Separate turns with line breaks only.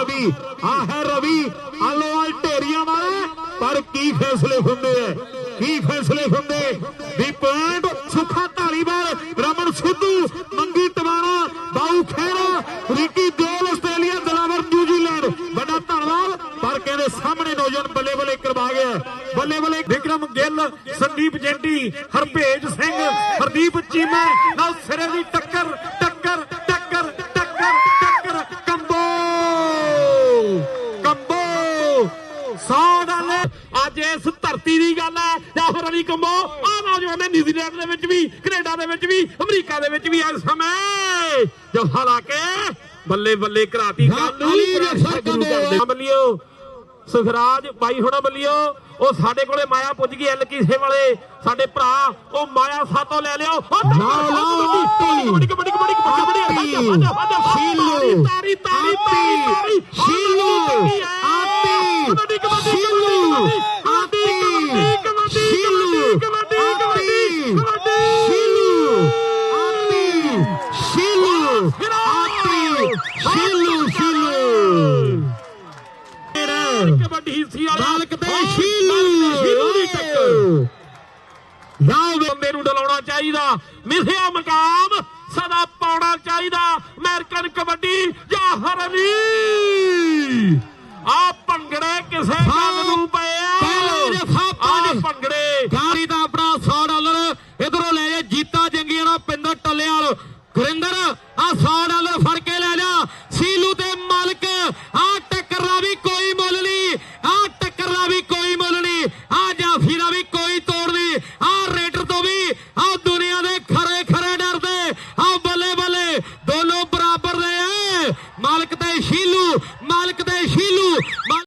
ਰਵੀ। ਆ ਹੈ ਰਵੀ। ਅਲੋਲ ਢੇਰੀਆਂ ਵਾਲਾ। ਪਰ ਕੀ ਫੈਸਲੇ ਹੁੰਦੇ ਐ? ਕੀ ਫੈਸਲੇ ਹੁੰਦੇ? ਦੀ ਪੁਆਇੰਟ ਸੁਖਾ ਢਾਲੀਵਾਲ ਰਮਨ ਸਿੱਧੂ, ਮੰਗੀ ਟਵਾਣਾ ਬਾਉ ਖੇੜਾ ਰਿੱਕੀ ਗੋਲ ਆਸਟ੍ਰੇਲੀਆ ਦਲਾਵਰ ਨਿਊਜ਼ੀਲੈਂਡ। ਵੱਡਾ ਧੰਨਵਾਦ। ਪਰ ਕਹਿੰਦੇ ਸਾਹਮਣੇ ਨੌਜਵਾਨ ਬੱਲੇ ਬੱਲੇ ਕਰਵਾ ਗਿਆ। ਬੱਲੇ ਬੱਲੇ
ਵਿਕਰਮ ਗਿੱਲ, ਸੰਦੀਪ ਜੈਂਟੀ, ਹਰਭੇਜ ਸਿੰਘ, ਹਰਦੀਪ ਚੀਮਾ, ਨਾਲ ਸਿਰੇ ਦੀ ਟੱਕਰ। ਡਾਲਰ ਅੱਜ ਇਸ ਧਰਤੀ ਦੀ ਗੱਲ ਹੈ ਜਾਂ ਫਿਰ ਅਲੀ ਕੰਬੋ ਆ ਨੌਜਵਾਨ ਨੇ ਨਿਊਜ਼ੀਲੈਂਡ ਦੇ ਵਿੱਚ ਵੀ ਕੈਨੇਡਾ ਦੇ ਵਿੱਚ ਵੀ ਅਮਰੀਕਾ ਦੇ ਵਿੱਚ ਵੀ ਇਸ ਸਮੇਂ ਜਫਾ ਲਾ ਕੇ ਬੱਲੇ ਬੱਲੇ ਕਰਾਤੀ ਗੱਲ ਜੱਫਰ। ਬੱਲਿਓ ਸੁਖਰਾਜ ਬਾਈ ਹੁਣਾ ਬੱਲਿਓ ਉਹ ਸਾਡੇ ਕੋਲੇ ਮਾਇਆ ਪੁੱਜ ਗਈ ਐਲ ਕੀਸੇ ਵਾਲੇ ਸਾਡੇ ਭਰਾ ਉਹ ਮਾਇਆ ਸਾਤੋਂ ਲੈ ਲਿਓ ਕਬੱਡੀ ਕਬੱਡੀ ਕਬੱਡੀ ਕਬੱਡੀ ਕਬੱਡੀ ਸ਼ੀਲੂ, ਤਾਰੀ ਤਾਰੀ ਤਾਰੀ ਤਾਰੀ ਸ਼ੀਲੂ, ਡੀਸੀ ਵਾਲਾ। ਮਾਲਕ ਤੇ ਸ਼ੀਰੂ ਦੀ ਟੱਕਰ।
ਲਾਓ
ਨੂੰ ਡਲਾਉਣਾ ਚਾਹੀਦਾ। ਮਿਥਿਆ ਮਕਾਮ ਸਦਾ ਪਾਉਣਾ ਚਾਹੀਦਾ। ਅਮਰੀਕਨ ਕਬੱਡੀ ਜਾਂ ਹਰਲੀ ਆ ਭੰਗੜੇ ਕਿਸੇ ਗੱਲ ਨੂੰ ਪਏ ਆ। ਭੰਗੜੇ।
ਗਾੜੀ ਦਾ ਆਪਣਾ 100 ਡਾਲਰ ਇਧਰੋਂ ਲੈ ਜੀਤਾ ਜੰਗੀਆਂ ਦਾ ਪਿੰਡ ਟੱਲਿਆਂ ਵਾਲ ਗੁਰਿੰਦਰ ਆ 100 ਡਾਲਰ ਫੜ